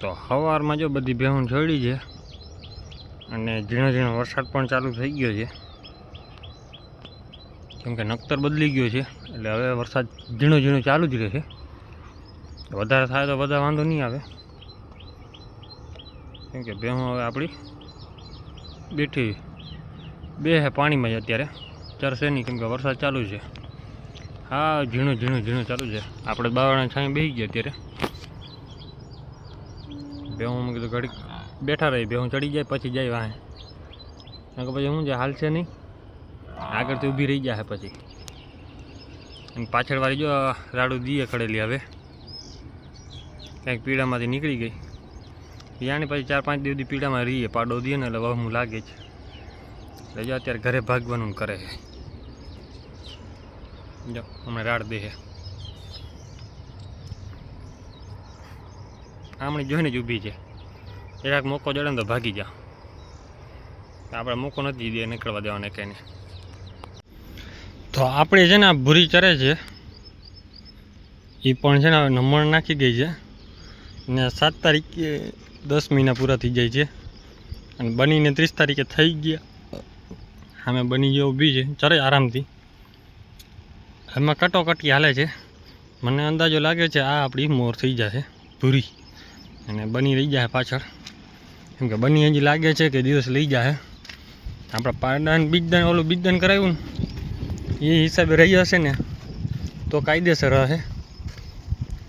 તો સવારમાં જો બધી ભેહું છોડી છે અને ઝીણો ઝીણો વરસાદ પણ ચાલુ થઈ ગયો છે. કેમ કે નક્તર બદલી ગયો છે, એટલે હવે વરસાદ ઝીણો ઝીણો ચાલુ જ રહેશે. વધારે થાય તો બધા વાંધો નહીં આવે. કેમ કે ભેહું હવે આપણી બેઠી બે હે પાણીમાં જ અત્યારે. ચરશે નહીં, કેમ કે વરસાદ ચાલુ છે. હા, ઝીણું ઝીણું ઝીણું ચાલુ છે. આપણે બાવાના છાંય બેસી ગયા અત્યારે. ભેહું મેં કીધું ઘડીક બેઠા રહી, ભેહું ચડી જાય, પછી જાય વાહે. કે પછી શું છે હાલશે નહીં. આગળથી ઊભી રહી જાય પછી. અને પાછળવાળી જો રાડું દીએ ખડેલી હવે. કંઈક પીડામાંથી નીકળી ગઈ. યાની પછી ચાર પાંચ દિવસ પીડામાં રહીએ, પાડો દઈએ ને એટલે વહમું લાગે છે. એટલે જો અત્યારે ઘરે ભાગવાનું કરે છે. જો, હમણાં રાડ દે છે આમણી જોઈને જ ઊભી છે. જરાક મોકો જડે ને તો ભાગી જા આપણે મોકો નથી દે, નીકળવા દેવાને કે તો આપણે છે ને ભૂરી ચરે છે. એ પણ છે ને નમણ નાખી ગઈ છે. ને સાત તારીખે દસ મહિના પૂરા થઈ જાય છે. અને બનીને ત્રીસ તારીખે થઈ ગયા. સામે બની ગયો, ઊભી છે. ચરે આરામથી. એમાં કટોકટી હાલે છે. મને અંદાજો લાગે છે આ આપણી મોર થઈ જશે પૂરી અને બની રહી જાય પાછળ. કેમ કે બની હજી લાગે છે કે દિવસ લઈ જાય. આપણે પારદાન બીજદાન ઓલું બીજદાન કરાવ્યું ને, એ હિસાબે રહી હશે ને, તો કાયદેસર હશે.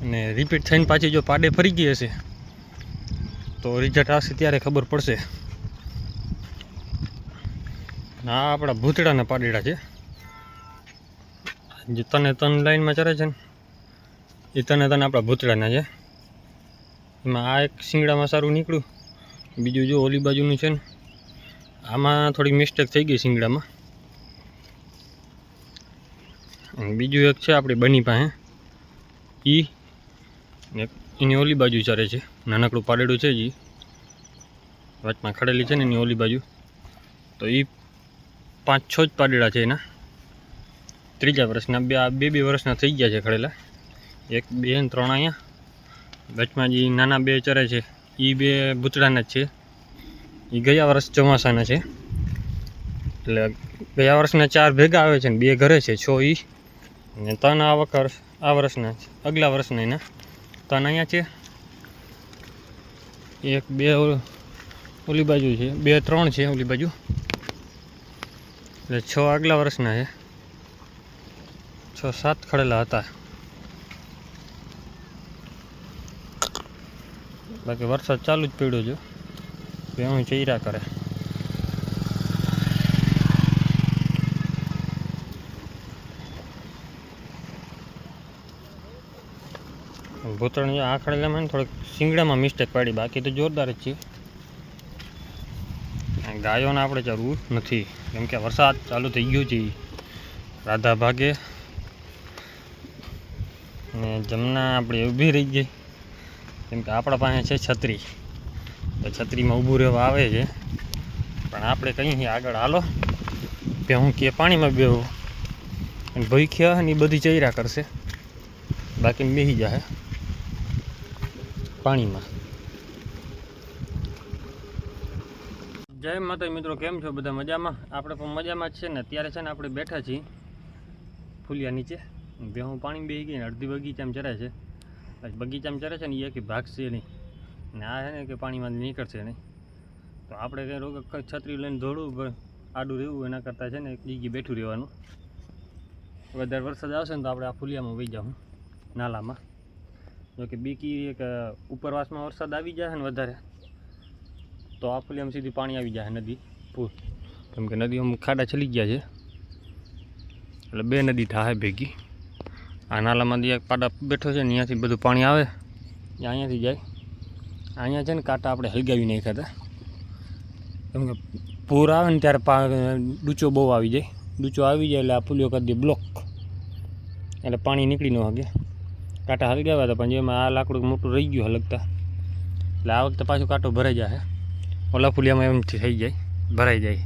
અને રિપીટ થઈને પાછી જો પાડે ફરી ગઈ હશે, તો રિઝલ્ટ આવશે ત્યારે ખબર પડશે. આ આપણા ભૂતડાના પાડેડા છે. જે તને તન લાઈનમાં ચરે છે ને, એ તને તને આપણા ભૂતડાના છે. એમાં આ એક શિંગડામાં સારું નીકળ્યું. બીજું જો ઓલી બાજુનું છે ને, આમાં થોડી મિસ્ટેક થઈ ગઈ શિંગડામાં. બીજું એક છે આપણી બની પાસે. ઈ એની ઓલી બાજુ ચરે છે. નાનકડું પાડેડું છે જી. વચમાં ખડેલી છે ને એની ઓલી બાજુ. તો એ પાંચ છ જ પાડેડા છે એના. ત્રીજા વર્ષના, બે બે બે વર્ષના થઈ ગયા છે ખડેલા. એક, બે ત્રણ અહીંયા. વચમાં જે નાના બે ચરે છે. એ બે ભૂતડાના જ છે. એ ગયા વર્ષ ચોમાસાના છે. એટલે ગયા વર્ષના ચાર ભેગા આવે છે ને બે ઘરે છે, છ ઈ. અને ત્રણ આ વખત આ વર્ષના અગલા વર્ષના એના. ત્રણ અહીંયા છે. એક, બે ઓલી બાજુ છે. બે, ત્રણ છે ઓલી બાજુ. એટલે છ આગલા વર્ષના છે. છ, સાત ખડેલા હતા. બાકી વરસાદ ચાલુ જ પડ્યો છે. ભેહું ચૈરા કરે. ભૂતળ જે આખડેલામાં ને થોડીક શિંગડામાં મિસ્ટેક પાડી. બાકી તો જોરદાર જ છે. ગાયોને આપણે ચરવું નથી. કેમ કે વરસાદ ચાલુ થઈ ગયો છે. રાધા ભાગે. ને જમના આપણે ઊભી રહી ગઈ. કેમ કે આપણા પાસે છે છત્રી. તો છત્રીમાં ઊભું રહેવા આવે છે. પણ આપણે કહીએ આગળ હાલો, કે હું કે પાણીમાં બેહું. અને ભૈખ્યા ને એ બધી ચૈરા કરશે. બાકી બેસી જશે પાણીમાં. જય માતા મિત્રો, કેમ છો બધા મજામાં? આપણે પણ મજામાં જ છે ને, અત્યારે છે ને આપણે બેઠા છીએ ફૂલિયા નીચે. બે હું પાણી બેસી ગઈ ને અડધી બગીચામાં ચરે છે. બગીચામાં ચરે છે ને એ કે ભાગશે નહીં. ને આ છે ને કે પાણીમાં નીકળશે નહીં. તો આપણે કંઈ રોગ છત્રી લઈને દોડવું આડું રહેવું એના કરતાં છે ને એક બેઠું રહેવાનું. વધારે વરસાદ આવશે ને તો આપણે આ ફુલિયામાં વહી જાઉં નાલામાં. જો કે બીકી એક ઉપરવાસમાં વરસાદ આવી જાય ને વધારે, તો આ ફુલિયામાં સીધી પાણી આવી જાય નદી પૂર. કેમ કે અમુક ખાડા ચલી ગયા છે. એટલે બે નદી થાય ભેગી. આ નાલામાંથી એક પાડા બેઠો છે ને અહીંયાથી બધું પાણી આવે. અહીંયાથી જાય. અહીંયા છે ને કાંટા આપણે હલગાવી નાખ્યા હતા. કેમ પૂર આવે ને ત્યારે ડૂચો બહુ આવી જાય. ડૂચો આવી જાય એટલે આ પુલિયો કરી દે બ્લોક એટલે પાણી નીકળી ન શકે કાંટા હલગાવ્યા હતા પણ જેમાં આ લાકડું મોટું રહી ગયું હલગતા. એટલે આ વખતે પાછું કાંટો ભરાઈ જાય ઓલા પુલિયામાં એમથી થઈ જાય. ભરાઈ જાય.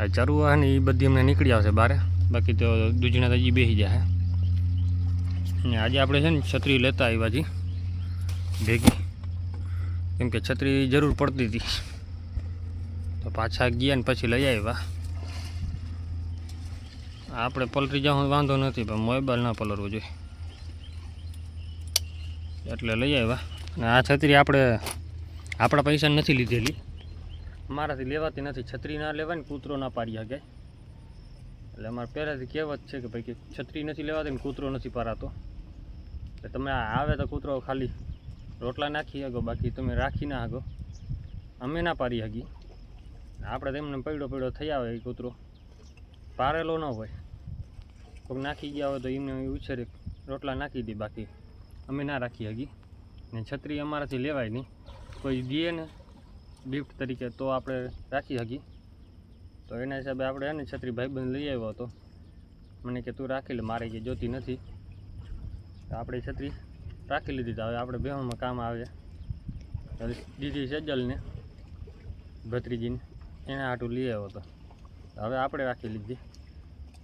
આ ચરુવા ને એ બધી અમને નીકળી આવશે બારે. બાકી તો દૂજણા તો એ બેસી જાય ને આજે આપણે છે ને છત્રી લેતા આવ્યા છીએ. ભેગી. કેમ કે છત્રી જરૂર પડતી હતી. તો પાછા ગયા ને પછી લઈ આવ્યા. આપણે પલટી જાઉં વાંધો નથી, પણ મોબાઈલ ના પલરવો જોઈએ. એટલે લઈ આવ્યા. અને આ છત્રી આપણે, આપણા પૈસા નથી લીધેલી. મારાથી લેવાતી નથી. છત્રી ના લેવાય ને કૂતરો ના પાડી શકે. એટલે અમારે પહેલાંથી કહેવત છે કે ભાઈ કે છત્રી નથી લેવાતી ને કૂતરો નથી પારાતો. એટલે તમે આવે તો કૂતરો ખાલી રોટલા નાખી શકો બાકી તમે રાખી ના શકો અમે ના પારી શકી આપણે તેમને પૈડો પૈડો આવે એ કૂતરો. પારેલો ન હોય. કોઈક નાખી ગયા હોય તો એમને ઉછેરે રોટલા નાખી દે, બાકી અમે ના રાખી શકી ને છત્રી અમારાથી લેવાય નહીં. કોઈ દે ને ગિફ્ટ તરીકે તો આપણે રાખી શકીએ તો એના હિસાબે આપણે એને છત્રી ભાઈબંધ લઈ આવ્યો હતો. મને કે તું રાખી લે, મારે કે જોતી નથી. આપણે છત્રી રાખી લીધી તો હવે આપણે બેહવામાં કામ આવે. દીદી સજ્જલને ભત્રીજીને. એને આટું લઈ આવ્યો હતો હવે આપણે રાખી લીધી.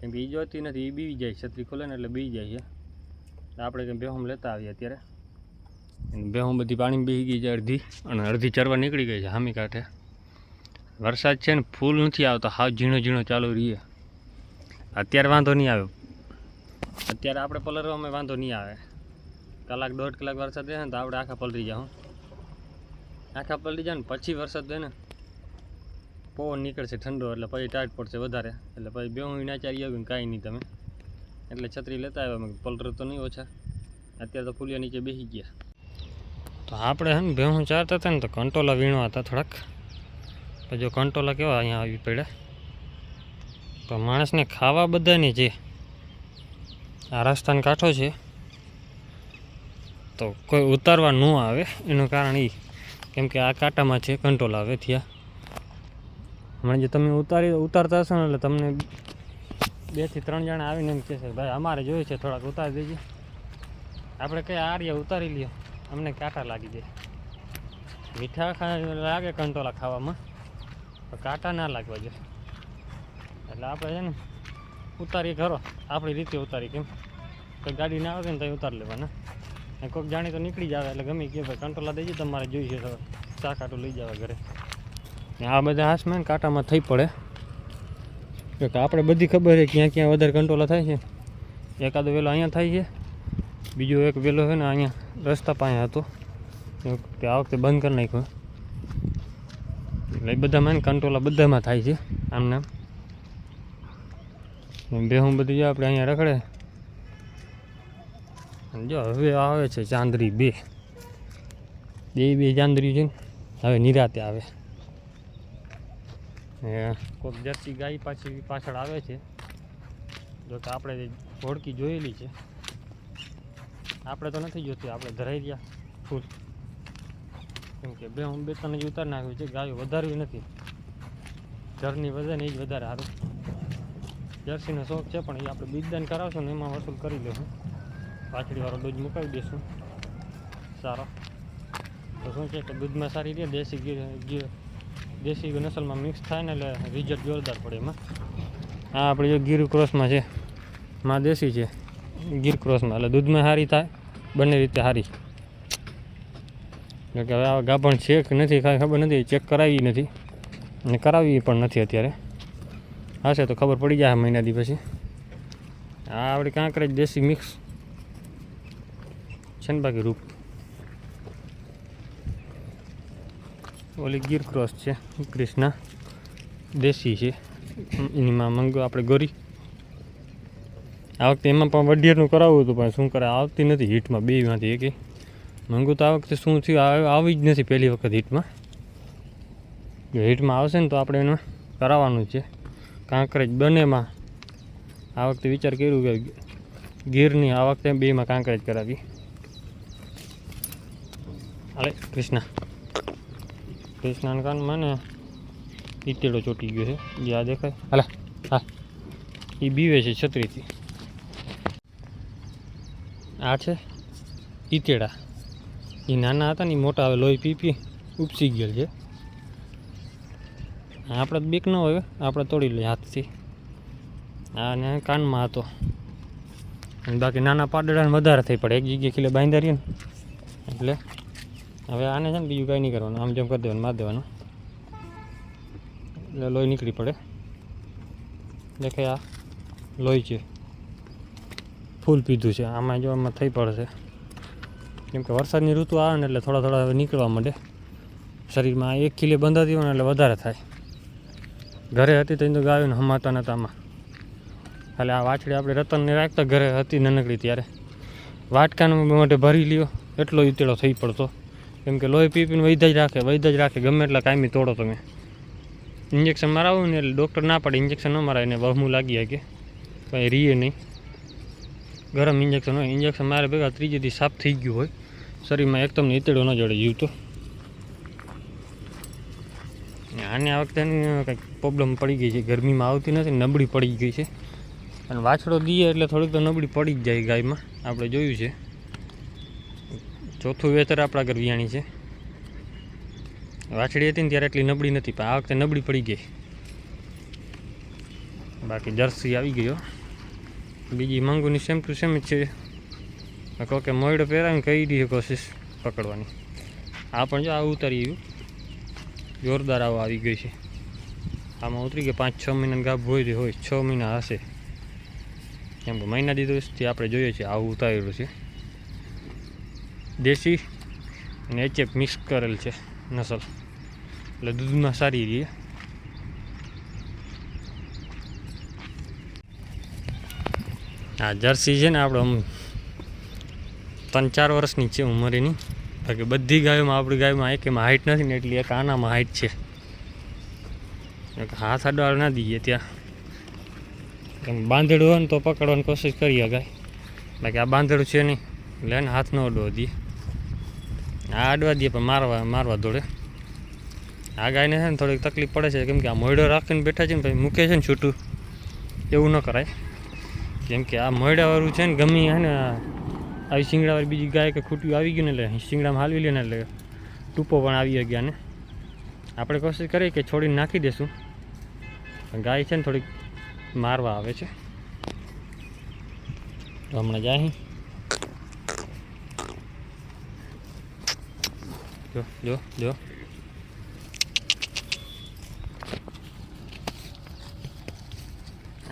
કેમ કે એ જોતી નથી એ બી જાય, છત્રી ખોલે ને એટલે બી જાય છે. આપણે કંઈ બેહમ લેતા આવીએ અત્યારે. બેહમ બેહું બધી પાણી બેસી ગઈ છે અડધી, અને અડધી ચરવા નીકળી ગઈ છે હામી કાંઠે. વરસાદ છે ને ફૂલ નથી આવતો, હાવ ઝીણો ઝીણો ચાલુ રહીએ. અત્યારે વાંધો નહીં આવ્યો. અત્યારે આપણે પલરવામાં વાંધો નહીં આવે. કલાક દોઢ કલાક વરસાદ રહે ને તો આપણે આખા પલરી જાઉં આખા પલરી જાય ને પછી વરસાદ હોય ને. પવન નીકળશે ઠંડો, એટલે પછી ટાઈટ પડશે વધારે. એટલે પછી બેહું નાચારી આવ્યું કાંઈ નહીં તમે. એટલે છત્રી લેતા આવ્યા મેં કીધું પલર તો નહીં ઓછા. અત્યારે તો ફૂલિયા નીચે બેસી ગયા. તો આપણે હે ને ભેહું ચારતા હતા ને તો કંટોલા વીણવા હતા થોડાક. પછી જો કંટોલા કેવા અહીંયા આવી પડ્યા. તો માણસને ખાવા બધાને છે આ રસ્તાનો કાંઠો છે. તો કોઈ ઉતારવા ન આવે. એનું કારણ એ કેમ કે આ કાંટામાં છે, કંટ્રોલ આવે થયા હમણાં જે તમે ઉતારી, ઉતારતા હશો ને એટલે તમને બેથી ત્રણ જણા આવીને એમ કહેશે ભાઈ, અમારે જોઈએ છે, થોડાક ઉતારી દેજે. આપણે કઈ આર્યા ઉતારી લ્યો. અમને કાંટા લાગી જાય. મીઠા લાગે કંટોલા ખાવામાં કાંટા ના લાગવા જોઈએ. એટલે આપણે છે ને ઉતારી ખરો આપણી રીતે ઉતારી કેમ? કોઈ ગાડી ના આવે ને તો ઉતારી લેવાના. ને કોઈક જાણી તો નીકળી જ આવે, એટલે ગમે કે ભાઈ કંટોલા દેજે, તમારે જોઈએ તો ચા કાંટું લઈ જવા ઘરે. ને આ બધા હાથમાં ને કાંટામાં થઈ પડે. કે આપણે બધી ખબર છે ક્યાં ક્યાં વધારે કંટ્રોલા થાય છે. એકાદો વેલો અહીંયા થાય છે. બીજો એક વેલો છે ને અહીંયા રસ્તા પાસે હતો. કે આ વખતે બંધ કરી નાખ્યો. એટલે બધામાં કંટ્રોલા બધામાં થાય છે. આમ. બેહું બધી જો આપણે અહીંયા રખડે. જો, હવે આવે છે ચાંદરી બે. બે બે ચાંદરી છે હવે નિરાતે આવે. કોઈક જર્સી ગાય પાછી પાછળ આવે છે. જો કે આપણે ઘોડકી જોયેલી છે. આપણે તો નથી જોતી, આપણે ધરાઈ રહ્યા ફૂલ. કેમ કે બે હું બે ત્રણ જ ઉતારી નાખ્યું છે, ગાયો વધારવી નથી. જરની વજન એ જ વધારે સારું. જર્સીનો શોખ છે, પણ એ આપણે બીજદાન કરાવશું ને એમાં વસૂલ કરી લેશું પાછળીવાળો દૂધ મુકાવી દઈશું સારો. તો શું છે કે દૂધમાં સારી રહે, દેશી ગીર દેશી નસલમાં મિક્સ થાય ને એટલે રિઝલ્ટ જોરદાર પડે એમાં. આ આપણે જો ગીર ક્રોસમાં છે, માં દેશી છે, ગીર ક્રોસમાં. એટલે દૂધમાં સારી થાય, બંને રીતે સારી એટલે કે હવે આ ગાભણ છે કે નથી, કાંઈ ખબર નથી ચેક કરાવી નથી. અને કરાવી પણ નથી અત્યારે. હશે તો ખબર પડી જાય મહિના દી પછી. આ આપણી જ દેશી મિક્સ છે ને બાકી રૂપ. ઓલી ગીર ક્રોસ છે ક્રિષ્ના દેશી છે. એનીમાં મંગો આપણે ગોરી. આ વખતે એમાં પણ વઢિયરનું કરાવવું હતું, પણ શું કરે, આવતી નથી હિટમાં બેમાંથી એકે. મંગુ તો આ વખતે શું થયું આવી જ નથી પહેલી વખત હિટમાં. હિટમાં આવશે ને તો આપણે એને કરાવવાનું છે. કાંકરેજ બંનેમાં આ વખતે વિચાર કર્યું કે ગીરની આ વખતે બેમાં કાંકરેજ કરાવી. અરે કૃષ્ણા. કૃષ્ણાના કાનમાં ને ઈતેડો ચોટી ગયો છે. જે આ દેખાય. હાલે હા એ બીવે છે છત્રીથી. આ છે ઈતેડા એ નાના હતા ને મોટા હવે લોહી પી પી ઉપસી ગયેલ છે. આપણે બીક ન હોય, આપણે તોડી લઈએ હાથથી. આ ને કાનમાં હતો. બાકી નાના પાડડાને વધારે થઈ પડે. એક જગ્યાએ ખીલે બાંધ્યા રહીએ ને. એટલે હવે આને છે ને બીજું કાંઈ નહીં કરવાનું. આમ જેમ કરી દેવાનું, માર દેવાનું. એટલે લોહી નીકળી પડે. દેખાય આ લોહી છે. ફૂલ પીધું છે. આમાં જો આમાં થઈ પડશે. કેમ કે વરસાદની ઋતુ આવે ને એટલે થોડા થોડા નીકળવા માંડે. શરીરમાં એક કિલે બંધાતી હોય ને એટલે વધારે થાય. ઘરે હતી તો તો ગાયોને હમાતા નહોતા આમાં. એટલે આ વાછડી આપણે રતનને રાખતા ઘરે હતી નાનકડી ત્યારે. વાટકાને માટે ભરી લ્યો, એટલો ઉતેડો થઈ પડતો. કેમ કે લોહી પી પીને વૈધા જ રાખે, વૈધા જ રાખે, ગમે એટલા કાયમી તોડો તમે. ઇન્જેક્શન મારાવું ને એટલે ડૉક્ટર ના પાડે ઇન્જેક્શન ન મારાય ને વહમું લાગી શકે. કંઈ રીએ નહીં. ગરમ ઇન્જેક્શન હોય ઇન્જેક્શન મારે ભેગા ત્રીજેથી સાફ થઈ ગયું હોય. શરીરમાં એકદમ ઈતેડો ન જડે, જીવતો. આને આ વખતે કંઈક પ્રોબ્લેમ પડી ગઈ છે. ગરમીમાં આવતી નથી નબળી પડી ગઈ છે. અને વાછડો દઈએ એટલે થોડીક તો નબળી પડી જ જાય ગાયમાં. આપણે જોયું છે. ચોથું વેતર આપણા ઘર વિયાણી છે. વાછડી હતી ને ત્યારે એટલી નબળી નથી, પણ આ વખતે નબળી પડી ગઈ. બાકી જર્સી આવી ગયો બીજી મંગુની સેમ ટુ સેમ જ છે. કહો કે મોયડો પહેરાવીને કઈ દઈએ કોશિશ પકડવાની. આ પણ જો આ ઉતારી ગયું જોરદાર આવો આવી ગઈ છે. આમાં ઉતરી ગઈ પાંચ, છ મહિનાની ગાભ હોય હોય, છ મહિના હશે. કેમ કે મહિના દિવસથી આપણે જોઈએ છીએ આવું ઉતારેલું છે. દેશી અને એચએફ મિક્સ કરેલ છે નસલ. એટલે દૂધમાં સારી રહે. આ જર્સી છે ને આપણે ત્રણ ચાર વર્ષની છે ઉંમરેની. બાકી બધી ગાયોમાં, આપણી ગાયમાં એક એમાં હાઈટ નથી ને એટલી એક આનામાં હાઈટ છે. હાથ અડવાળ ના દઈએ ત્યાં. એમ બાંધડું હોય ને તો પકડવાની કોશિશ કરીએ ગાય બાકી આ બાંધડું છે નહીં. એટલે એને હાથ ન અડવા દઈએ. આ અડવા દઈએ પણ મારવા મારવા દોડે. આ ગાયને છે ને થોડીક તકલીફ પડે છે, કેમ કે આ મોયડો રાખીને બેઠા છે ને ભાઈ મૂકે છે ને છૂટું. એવું ન કરાય. કેમ કે આ મોયડાવાળું છે ને ગમી હે ને આવી શિંગડાવાળી બીજી ગાય કે ખૂટ્યું આવી ગયું ને એટલે શિંગડામાં હાલવી લે ને એટલે ટૂંપો પણ આવી ગયા ને. આપણે કોશિશ કરીએ કે છોડીને નાખી દેશું. ગાય છે ને થોડીક મારવા આવે છે. તો હમણાં જાય જો જો જો.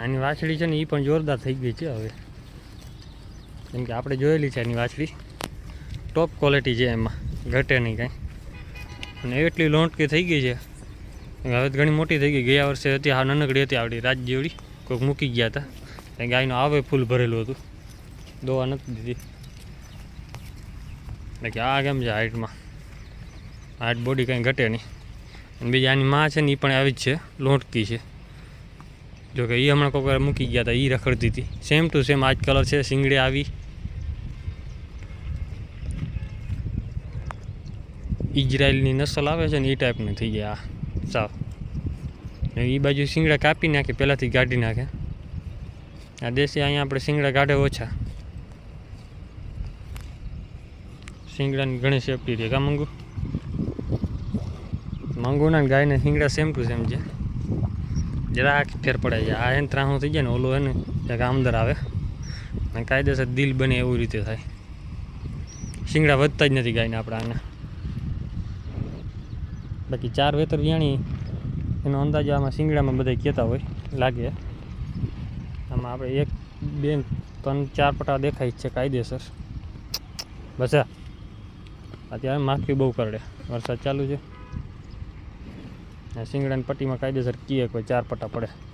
આની વાછડી છે ને એ પણ જોરદાર થઈ ગઈ છે હવે. કેમ કે આપણે જોયેલી છે એની વાછડી. ટોપ ક્વોલિટી છે એમાં, ઘટે નહીં કાંઈ. અને એટલી લોંટકી થઈ ગઈ છે. હવે ઘણી મોટી થઈ ગઈ. ગયા વર્ષે હતી, હા, નાનકડી હતી આવડી, રાત જેવડી. કોઈક મૂકી ગયા હતા. એ ગાયનું આવે ફૂલ ભરેલું હતું. દોવા નથી દીધી. એટલે કે આ કેમ છે હાઇટમાં હાઇટ બોડી કાંઈ ઘટે નહીં. અને બીજી આની માં છે ને એ પણ આવી જ છે, લોંટકી છે. જો કે એ હમણાં કોઈક મૂકી ગયા હતા એ રખડતી હતી. સેમ ટુ સેમ આજ કલર છે, શિંગડે આવી. ઇઝરાયલની નસલ આવે છે ને એ ટાઈપની થઈ ગયા. આ સાવ એ બાજુ શિંગડા કાપી નાખે, પહેલાંથી કાઢી નાખે. આ દેશી અહીંયા આપણે શિંગડા કાઢે ઓછા. શિંગડાની ઘણી સેફટી રહે. કા મંગુ? મંગુના ગાયને શિંગડા સેમ ટુ સેમ છે. જરાક ફેર પડે છે આ એને ત્રાહું થઈ જાય ને ઓલું એને જરાક આમદર આવે. અને કાયદેસર દિલ બને એવું રીતે થાય. શિંગડા વધતા જ નથી ગાયને આપણે આને. બાકી ચાર વેતર વ્યાણી એનો અંદાજો આમાં શિંગડામાં બધા કહેતા હોય, લાગે. આમાં આપણે એક, બે, ત્રણ, ચાર પટા દેખાય છે કાયદેસર. બસ. અત્યારે માખી બહુ કરડે. વરસાદ ચાલુ છે. શિંગડાની પટ્ટીમાં કાયદેસર કીએ કોઈ ચાર પટ્ટા પડે.